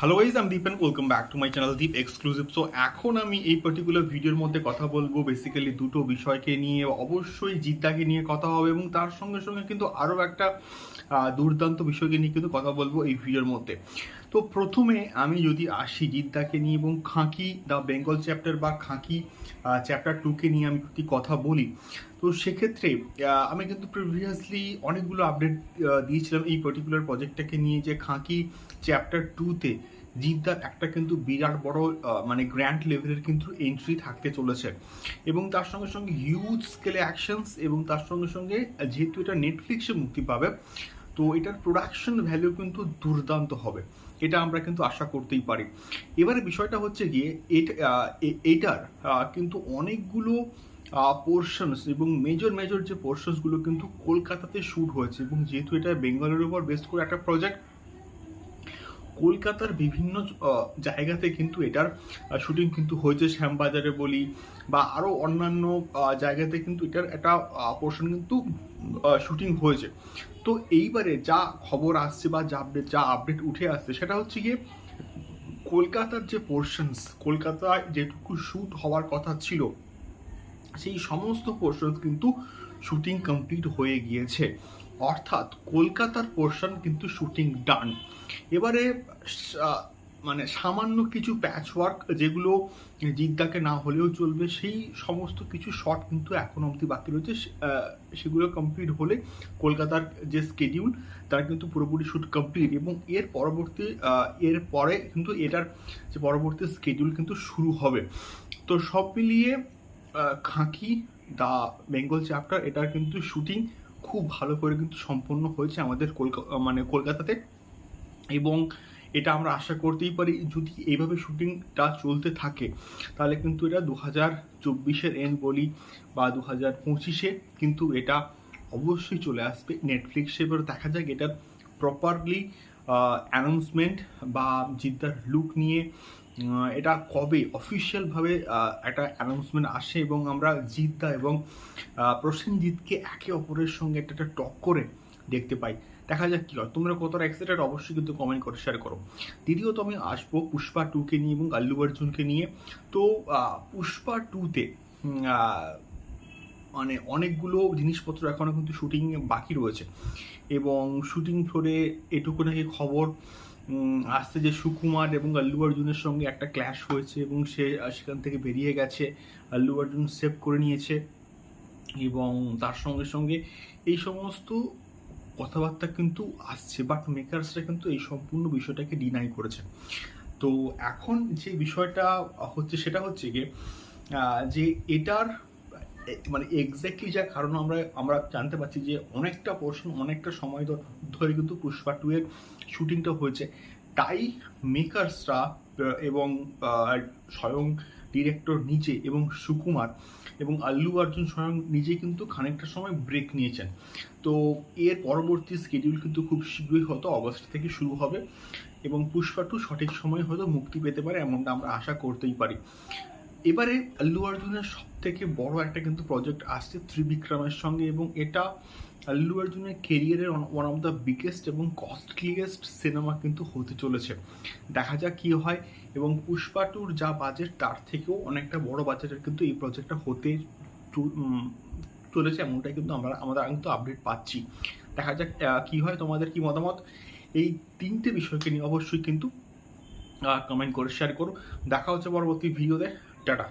Hello guys আমি Deep and welcome back to my channel Deep exclusive so এখন আমি এই পার্টিকুলার ভিডিওর মধ্যে কথা বলব বেসিক্যালি দুটো বিষয়কে নিয়ে, অবশ্যই জিদ্দাকে নিয়ে কথা হবে এবং তার সঙ্গে সঙ্গে কিন্তু আরও একটা দুর্দান্ত বিষয়কে নিয়ে কিন্তু কথা বলব এই ভিডিওর মধ্যে। তো প্রথমে আমি যদি আসি জিদ্দাকে নিয়ে এবং খাঁকি দ্য বেঙ্গল চ্যাপ্টার বা খাঁকি চ্যাপ্টার টুকে নিয়ে আমি যদি কথা বলি, তো সেক্ষেত্রে আমি কিন্তু প্রিভিয়াসলি অনেকগুলো আপডেট দিয়েছিলাম এই পার্টিকুলার প্রজেক্টটাকে নিয়ে যে খাঁকি চ্যাপ্টার টুতে জিদ্দার একটা কিন্তু বিরাট বড় মানে গ্র্যান্ড লেভেলের কিন্তু এন্ট্রি থাকতে চলেছে। এবং তার সঙ্গে সঙ্গে হিউজ স্কেলে অ্যাকশনস এবং তার সঙ্গে সঙ্গে যেহেতু এটা নেটফ্লিক্সে মুক্তি পাবে তো এটার প্রোডাকশন ভ্যালু কিন্তু দুর্দান্ত হবে। এটা আমরা কিন্তু আশা করতেই পারি। এবারে বিষয়টা হচ্ছে গিয়ে এটার কিন্তু অনেকগুলো পোর্শনস এবং মেজর মেজর যে পোর্শনসগুলো কিন্তু কলকাতাতে শ্যুট হয়েছে এবং যেহেতু এটা বেঙ্গলের উপর বেস্ট করে একটা প্রজেক্ট কলকাতার বিভিন্ন জায়গাতে কিন্তু এটার শুটিং কিন্তু হয়েছে। শ্যামবাজারে বলি বা আরও অন্যান্য জায়গাতে কিন্তু এটার একটা পোর্শন কিন্তু শুটিং হয়েছে। তো এইবারে যা খবর আসছে বা যা আপডেট যা আপডেট উঠে আসছে সেটা হচ্ছে গিয়ে কলকাতার যে পোর্শনস কলকাতায় যেটুকু শ্যুট হওয়ার কথা ছিল, সেই সমস্ত পোর্শনস কিন্তু শুটিং কমপ্লিট হয়ে গিয়েছে। অর্থাৎ কলকাতার পোর্শন কিন্তু শুটিং ডান এবারে মানে সামান্য কিছু প্যাচ ওয়ার্ক যেগুলো জিদ্দাকে না হলেও চলবে, সেই সমস্ত কিছু শট কিন্তু এখন অবধি বাকি রয়েছে। সেগুলো কমপ্লিট হলে কলকাতার যে স্কেডিউল তার কিন্তু পুরোপুরি শ্যুট কমপ্লিট এবং এর পরবর্তী এর পরে কিন্তু এটার যে পরবর্তী স্কেডিউল কিন্তু শুরু হবে। তো সব মিলিয়ে খাঁকি, দ্য বেঙ্গল চ্যাপ্টার, এটার কিন্তু শুটিং খুব ভালো করে কিন্তু সম্পন্ন হয়েছে আমাদের কলকা মানে কলকাতাতে। এবং এটা আমরা আশা করতেই পারি, যদি এইভাবে শুটিংটা চলতে থাকে, তাহলে কিন্তু এটা দু হাজার চব্বিশের এন্ড বলি বা দু হাজার পঁচিশে কিন্তু এটা অবশ্যই চলে আসবে। নেটফ্লিক্সে এবার দেখা যাক এটার প্রপারলি অ্যানাউন্সমেন্ট বা জিদ্দার লুক নিয়ে এটা কবে অফিসিয়ালভাবে একটা অ্যানাউন্সমেন্ট আসে এবং আমরা জিদ্দা এবং প্রসেনজিৎকে একে অপরের সঙ্গে একটা একটা টক করে দেখতে পাই। দেখা যাক কী হয়। তোমরা কতটা এক্সাইটেড অবশ্যই কিন্তু কমেন্ট করে শেয়ার করো। দ্বিতীয়ত আমি আসব পুষ্পা টুকে নিয়ে এবং আল্লু অর্জুনকে নিয়ে। তো পুষ্পা টুতে মানে অনেকগুলো জিনিসপত্র এখনও কিন্তু শুটিং বাকি রয়েছে। এবং শুটিং ফ্লোরে এটুকু নাকি খবর। আসছে যে সুকুমার এবং আল্লু অর্জুনের সঙ্গে একটা ক্ল্যাশ হয়েছে এবং সে সেখান থেকে বেরিয়ে গেছে। আল্লু অর্জুন সেভ করে নিয়েছে এবং তার সঙ্গে সঙ্গে এই সমস্ত কথাবার্তা কিন্তু আসছে বাট মেকার্সরা কিন্তু এই সম্পূর্ণ বিষয়টাকে ডিনাই করেছে। তো এখন যে বিষয়টা হচ্ছে, সেটা হচ্ছে গিয়ে যে এটার মানে এক্স্যাক্টলি যা কারণ আমরা আমরা জানতে পারছি যে অনেকটা পোর্শন অনেকটা সময় ধরে কিন্তু পুষ্পা টু এর শুটিংটা হয়েছে। তাই মেকার্সরা এবং স্বয়ং ডিরেক্টর নিজে এবং সুকুমার এবং আল্লু অর্জুন স্বয়ং নিজে কিন্তু খানিকটা সময় ব্রেক নিয়েছেন। তো এর পরবর্তী স্কেডিউল কিন্তু খুব শীঘ্রই হয়তো অগস্ট থেকে শুরু হবে এবং পুষ্পা টু সঠিক সময় হয়তো মুক্তি পেতে পারে এমনটা আমরা আশা করতেই পারি। এবারে আল্লু অর্জুনের সব থেকে বড় একটা কিন্তু প্রজেক্ট আসছে ত্রিবিক্রমের সঙ্গে এবং এটা আল্লু অর্জুনের কেরিয়ারের ওয়ান অফ দ্য বিগেস্ট এবং কস্টলিয়েস্ট সিনেমা কিন্তু হতে চলেছে। দেখা যাক কি হয় এবং পুষ্পা টুর যা বাজেট তার থেকেও অনেকটা বড় বাজেটের কিন্তু এই প্রজেক্টটা হতে চলেছে এমনটাই কিন্তু আমরা আমাদের কিন্তু আপডেট পাচ্ছি। দেখা যাক কি হয়, তোমাদের কি মতামত? এই তিনটে বিষয়কে নিয়ে অবশ্যই কিন্তু কমেন্ট করে শেয়ার করো। দেখা হচ্ছে পরবর্তী ভিডিওতে টাটা